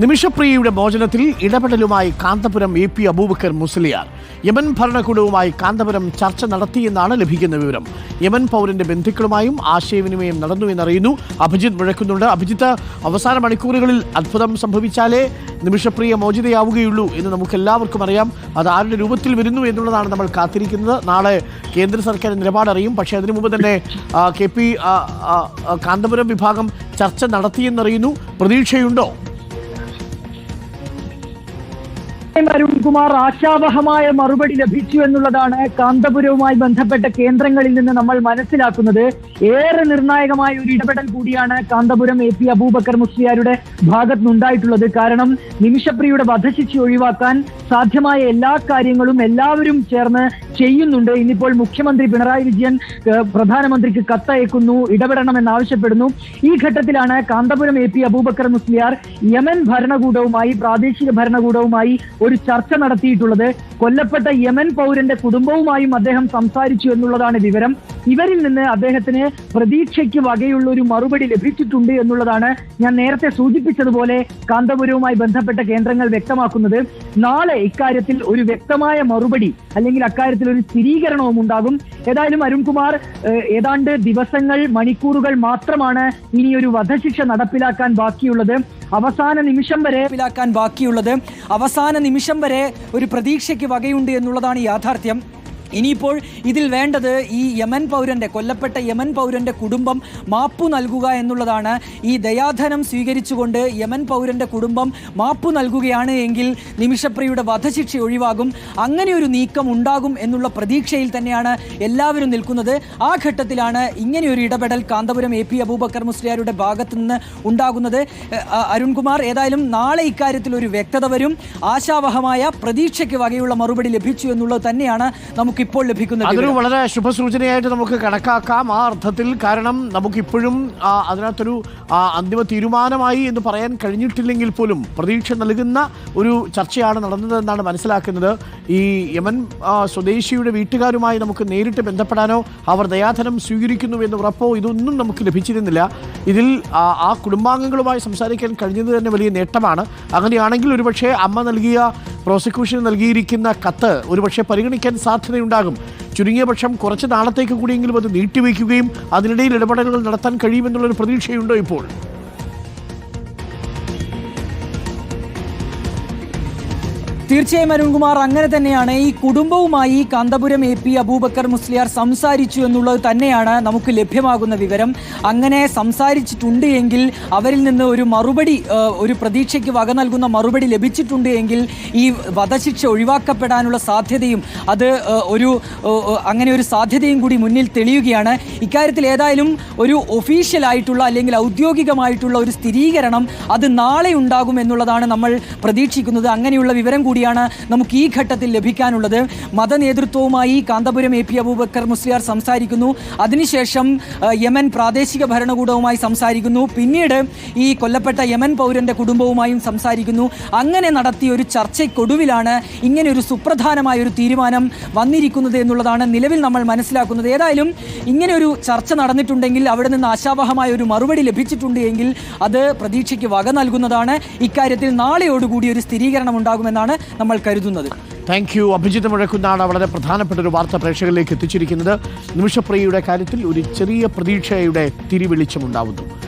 നിമിഷപ്രിയയുടെ മോചനത്തിൽ ഇടപെടലുമായി Kanthapuram A P Abubakar Musliyar. Yemen ഭരണകൂടവുമായി Kanthapuram ചർച്ച നടത്തിയെന്നാണ് ലഭിക്കുന്ന വിവരം. യമൻ പൗരന്റെ ബന്ധുക്കളുമായും ആശയവിനിമയം നടന്നു എന്നറിയുന്നു. അഭിജിത്ത് മുഴക്കുന്നുണ്ട്. അഭിജിത്ത് അവസാന മണിക്കൂറുകളിൽ അത്ഭുതം സംഭവിച്ചാലേ നിമിഷപ്രിയ മോചിതയാവുകയുള്ളൂ എന്ന് നമുക്ക് എല്ലാവർക്കും അറിയാം. അത് ആരുടെ രൂപത്തിൽ വരുന്നു എന്നുള്ളതാണ് നമ്മൾ കാത്തിരിക്കുന്നത്. നാളെ കേന്ദ്ര സർക്കാർ നിലപാടറിയും പക്ഷേ അതിനു മുമ്പ് തന്നെ കെ പി കാന്തപുരം വിഭാഗം ചർച്ച നടത്തിയെന്നറിയുന്നു. പ്രതീക്ഷയുണ്ടോ? അരുൺകുമാർ ആശാവഹമായ മറുപടി ലഭിച്ചു എന്നുള്ളതാണ് കാന്തപുരവുമായി ബന്ധപ്പെട്ട കേന്ദ്രങ്ങളിൽ നിന്ന് നമ്മൾ മനസ്സിലാക്കുന്നത്. ഏറെ നിർണായകമായ ഒരു ഇടപെടൽ കൂടിയാണ് കാന്തപുരം എ പി അബൂബക്കർ മുസ്ലിയാരുടെ ഭാഗത്തുനിന്നുണ്ടായിട്ടുള്ളത്. കാരണം നിമിഷപ്രിയുടെ വധശിക്ഷ ഒഴിവാക്കാൻ സാധ്യമായ എല്ലാ കാര്യങ്ങളും എല്ലാവരും ചേർന്ന് ചെയ്യുന്നുണ്ട്. ഇന്നിപ്പോൾ മുഖ്യമന്ത്രി പിണറായി വിജയൻ പ്രധാനമന്ത്രിക്ക് കത്തയക്കുന്നു ഇടപെടണമെന്ന് ആവശ്യപ്പെടുന്നു. ഈ ഘട്ടത്തിലാണ് Kanthapuram A P Abubakar Musliyar Yemen ഭരണകൂടവുമായി പ്രാദേശിക ഭരണകൂടവുമായി ഒരു ചർച്ച നടത്തിയിട്ടുള്ളത് കൊല്ലപ്പെട്ട യമൻ പൗരന്റെ കുടുംബവുമായും അദ്ദേഹം സംസാരിച്ചു എന്നുള്ളതാണ് വിവരം. ഇവരിൽ നിന്ന് അദ്ദേഹത്തിന് പ്രതീക്ഷയ്ക്ക് വകയുള്ള ഒരു മറുപടി ലഭിച്ചിട്ടുണ്ട് എന്നുള്ളതാണ് ഞാൻ നേരത്തെ സൂചിപ്പിച്ചതുപോലെ കാന്തപുരവുമായി ബന്ധപ്പെട്ട കേന്ദ്രങ്ങൾ വ്യക്തമാക്കുന്നത്. നാളെ ഇക്കാര്യത്തിൽ ഒരു വ്യക്തമായ മറുപടി അല്ലെങ്കിൽ അക്കാര്യത്തിൽ ഒരു സ്ഥിരീകരണവും ഉണ്ടാകും. ഏതായാലും അരുൺകുമാർ ഏതാണ്ട് ദിവസങ്ങൾ മണിക്കൂറുകൾ മാത്രമാണ് ഇനി ഒരു വധശിക്ഷ നടപ്പിലാക്കാൻ ബാക്കിയുള്ളത്. അവസാന നിമിഷം വരെ നടപ്പിലാക്കാൻ ബാക്കിയുള്ളത്. അവസാന നിമിഷം വരെ ഒരു പ്രതീക്ഷയ്ക്ക് വകയുണ്ട് എന്നുള്ളതാണ് യാഥാർത്ഥ്യം. ഇനിയിപ്പോൾ ഇതിൽ വേണ്ടത് ഈ യമൻ പൗരന്റെ കൊല്ലപ്പെട്ട യമൻ പൗരന്റെ കുടുംബം മാപ്പ് നൽകുക എന്നുള്ളതാണ്. ഈ ദയാധനം സ്വീകരിച്ചുകൊണ്ട് യമൻ പൗരന്റെ കുടുംബം മാപ്പ് നൽകുകയാണ് എങ്കിൽ നിമിഷപ്രിയുടെ വധശിക്ഷ ഒഴിവാകും. അങ്ങനെ ഒരു നീക്കം ഉണ്ടാകും എന്നുള്ള പ്രതീക്ഷയിൽ തന്നെയാണ് എല്ലാവരും നിൽക്കുന്നത്. ആ ഘട്ടത്തിലാണ് ഇങ്ങനെയൊരു ഇടപെടൽ കാന്തപുരം എ പി അബൂബക്കർ മുസ്ലിയാരുടെ ഭാഗത്തു നിന്ന് ഉണ്ടാകുന്നത്. അരുൺകുമാർ ഏതായാലും നാളെ ഇക്കാര്യത്തിൽ ഒരു വ്യക്തത വരും. ആശാവഹമായ പ്രതീക്ഷയ്ക്ക് വകയുള്ള മറുപടി ലഭിച്ചു എന്നുള്ളത് തന്നെയാണ് നമുക്കിപ്പോൾ ലഭിക്കുന്ന അതൊരു. വളരെ ശുഭസൂചനയായിട്ട് നമുക്ക് കണക്കാക്കാം. ആ അർത്ഥത്തിൽ കാരണം നമുക്കിപ്പോഴും അതിനകത്തൊരു അന്തിമ തീരുമാനമായി എന്ന് പറയാൻ കഴിഞ്ഞിട്ടില്ലെങ്കിൽ പോലും പ്രതീക്ഷ നൽകുന്ന ഒരു ചർച്ചയാണ് നടന്നതെന്നാണ് മനസ്സിലാക്കുന്നത്. ഈ യമൻ സ്വദേശിയുടെ വീട്ടുകാരുമായി നമുക്ക് നേരിട്ട് ബന്ധപ്പെടാനോ അവർ ദയാധനം സ്വീകരിക്കുന്നു എന്ന് ഉറപ്പോ ഇതൊന്നും നമുക്ക് ലഭിച്ചിരുന്നില്ല. ഇതിൽ ആ കുടുംബാംഗങ്ങളുമായി സംസാരിക്കാൻ കഴിഞ്ഞത് തന്നെ വലിയ നേട്ടമാണ്. അങ്ങനെയാണെങ്കിൽ ഒരുപക്ഷെ അമ്മ നൽകിയ പ്രോസിക്യൂഷന് നൽകിയിരിക്കുന്ന കത്ത് ഒരുപക്ഷെ പരിഗണിക്കാൻ സാധ്യതയുണ്ടാകും. ചുരുങ്ങിയ പക്ഷം കുറച്ച് നാളത്തേക്ക് കൂടിയെങ്കിലും അത് നീട്ടിവെക്കുകയും അതിനിടയിൽ ഇടപെടലുകൾ നടത്താൻ കഴിയുമെന്നുള്ളൊരു പ്രതീക്ഷയുണ്ടോ ഇപ്പോൾ? തീർച്ചയായും അരുൺകുമാർ അങ്ങനെ തന്നെയാണ് ഈ കുടുംബവുമായി കാന്തപുരം എ പി അബൂബക്കർ മുസ്ലിയാർ സംസാരിച്ചു എന്നുള്ളത് തന്നെയാണ് നമുക്ക് ലഭ്യമാകുന്ന വിവരം. അങ്ങനെ സംസാരിച്ചിട്ടുണ്ട് എങ്കിൽ അവരിൽ നിന്ന് ഒരു മറുപടി ഒരു പ്രതീക്ഷയ്ക്ക് വക നൽകുന്ന മറുപടി ലഭിച്ചിട്ടുണ്ട് എങ്കിൽ ഈ വധശിക്ഷ ഒഴിവാക്കപ്പെടാനുള്ള സാധ്യതയും അത് ഒരു അങ്ങനെ ഒരു സാധ്യതയും കൂടി മുന്നിൽ തെളിയുകയാണ്. ഇക്കാര്യത്തിൽ ഏതായാലും ഒരു ഒഫീഷ്യലായിട്ടുള്ള അല്ലെങ്കിൽ ഔദ്യോഗികമായിട്ടുള്ള ഒരു സ്ഥിരീകരണം അത് നാളെ ഉണ്ടാകും എന്നുള്ളതാണ് നമ്മൾ പ്രതീക്ഷിക്കുന്നത്. അങ്ങനെയുള്ള വിവരം കൂടിയാണ് നമുക്ക് ഈ ഘട്ടത്തിൽ ലഭിക്കാനുള്ളത്. മതനേതൃത്വവുമായി കാന്തപുരം എ പി അബൂബക്കർ മുസ്ലിയാർ സംസാരിക്കുന്നു. അതിനുശേഷം യമൻ പ്രാദേശിക ഭരണകൂടവുമായി സംസാരിക്കുന്നു. പിന്നീട് ഈ കൊല്ലപ്പെട്ട യമൻ പൗരന്റെ കുടുംബവുമായും സംസാരിക്കുന്നു. അങ്ങനെ നടത്തിയ ഒരു ചർച്ചയ്ക്കൊടുവിലാണ് ഇങ്ങനെ ഒരു സുപ്രധാനമായ ഒരു തീരുമാനം വന്നിരിക്കുന്നത് എന്നുള്ളതാണ് നിലവിൽ നമ്മൾ മനസ്സിലാക്കുന്നത്. ഏതായാലും ഇങ്ങനെ ഒരു ചർച്ച നടന്നിട്ടുണ്ടെങ്കിൽ അവിടെ നിന്ന് ആശാവഹമായ ഒരു മറുപടി ലഭിച്ചിട്ടുണ്ട് എങ്കിൽ അത് പ്രതീക്ഷയ്ക്ക് വക നൽകുന്നതാണ്. ഇക്കാര്യത്തിൽ നാളെയോടുകൂടി ഒരു സ്ഥിരീകരണം ഉണ്ടാകുമെന്നാണ് നമ്മൾ കരുതുന്നത്. താങ്ക് യു അഭിജിത്ത് മുഴക്കുന്നാണ് വളരെ പ്രധാനപ്പെട്ട ഒരു വാർത്ത പ്രേക്ഷകരിലേക്ക് എത്തിച്ചിരിക്കുന്നത്. നിമിഷപ്രിയയുടെ കാര്യത്തിൽ ഒരു ചെറിയ പ്രതീക്ഷയുടെ തിരിവെളിച്ചമുണ്ടാവുന്നു.